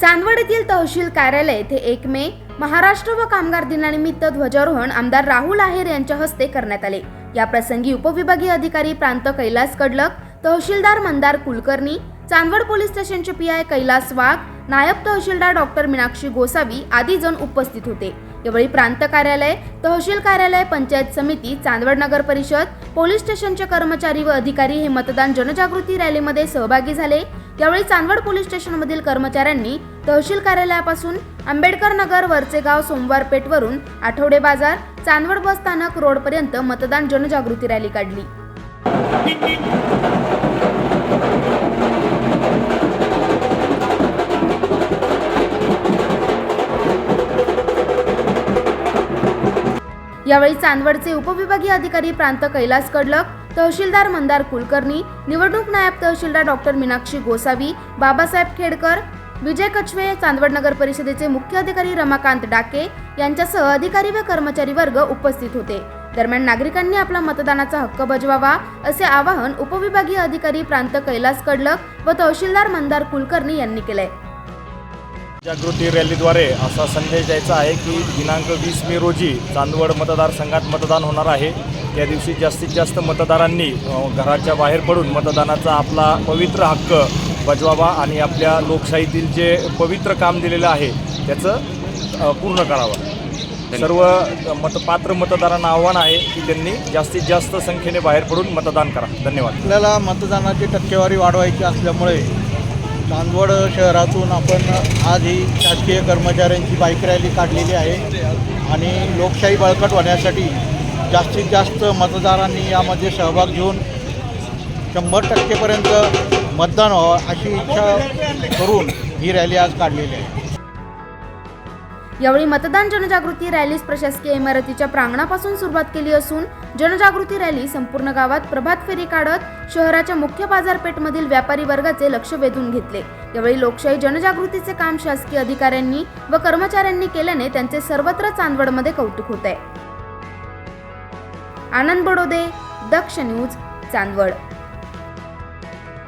चांदवड येथील तहसील कार्यालय येथे एक मे महाराष्ट्र व कामगार दिनानिमित्त ध्वजारोहण आमदार राहुल आहेर यांच्या हस्ते करण्यात आले. या प्रसंगी उपविभागीय अधिकारी प्रांत कैलास कडलक तहसीलदार मंदार कुलकर्णी चांदवड पोलीस स्टेशनचे पी आय कैलास वाघ नायब तहसीलदार डॉक्टर मीनाक्षी गोसावी आदी जण उपस्थित होते. यावेळी प्रांत कार्यालय तहसील कार्यालय पंचायत समिती चांदवड नगर परिषद पोलीस स्टेशनचे कर्मचारी व अधिकारी हे मतदान जनजागृती रॅलीमध्ये सहभागी झाले. यावेळी चांदवड पोलीस स्टेशनमधील कर्मचाऱ्यांनी तहसील कार्यालयापासून आंबेडकर नगर वरचेगाव सोमवारपेठवरून आठवडे बाजार चांदवड बस स्थानक रोडपर्यंत मतदान जनजागृती रॅली काढली. यावेळी चांदवडचे उपविभागीय अधिकारी प्रांत कैलास कडलक तहसीलदार मंदार कुलकर्णी निवडणूक नायब तहसीलदार डॉक्टर मीनाक्षी गोसावी बाबासाहेब खेडकर विजय कछवे चांदवड नगर परिषदेचे मुख्य अधिकारी रमाकांत डाके यांच्यासह अधिकारी व कर्मचारी वर्ग उपस्थित होते. दरम्यान नागरिकांनी आपला मतदानाचा हक्क बजवावा असे आवाहन उपविभागीय अधिकारी प्रांत कैलास कडलक व तहसीलदार मंदार कुलकर्णी यांनी केले. जागृती रॅलीद्वारे असा संदेश द्यायचा आहे की दिनांक वीस मे रोजी चांदवड मतदारसंघात मतदान होणार आहे. त्या दिवशी जास्तीत जास्त मतदारांनी घराच्या बाहेर पडून मतदानाचा आपला पवित्र हक्क बजवावा आणि आपल्या लोकशाहीतील जे पवित्र काम दिलेलं आहे त्याचं पूर्ण करावं. सर्व मतपात्र मतदारांना आव्हान आहे की त्यांनी जास्तीत जास्त संख्येने बाहेर पडून मतदान करा. धन्यवाद. आपल्याला मतदानाची टक्केवारी वाढवायची असल्यामुळे चांदवड शहरातून आपण आज ही शासकीय कर्मचाऱ्यांची बाईक रॅली काढलेली आहे आणि लोकशाही बळकट होण्यासाठी जास्तीत जास्त मतदारांनी यामध्ये सहभाग घेऊन शंभर टक्केपर्यंत मतदान व्हावं अशी इच्छा करून ही रॅली आज काढलेली आहे. यावेळी मतदान जनजागृती रॅलीस प्रशासकीय इमारतीच्या प्रांगणापासून सुरुवात केली असून जनजागृती रॅली संपूर्ण गावात प्रभात फेरी काढत शहराच्या मुख्य बाजारपेठमधील व्यापारी वर्गाचे लक्ष वेधून घेतले. यावेळी लोकशाही जनजागृतीचे काम शासकीय अधिकाऱ्यांनी व कर्मचाऱ्यांनी केल्याने त्यांचे सर्वत्र चांदवडमध्ये कौतुक होत आहे आनंद बडोदे दक्ष न्यूज चांदवड.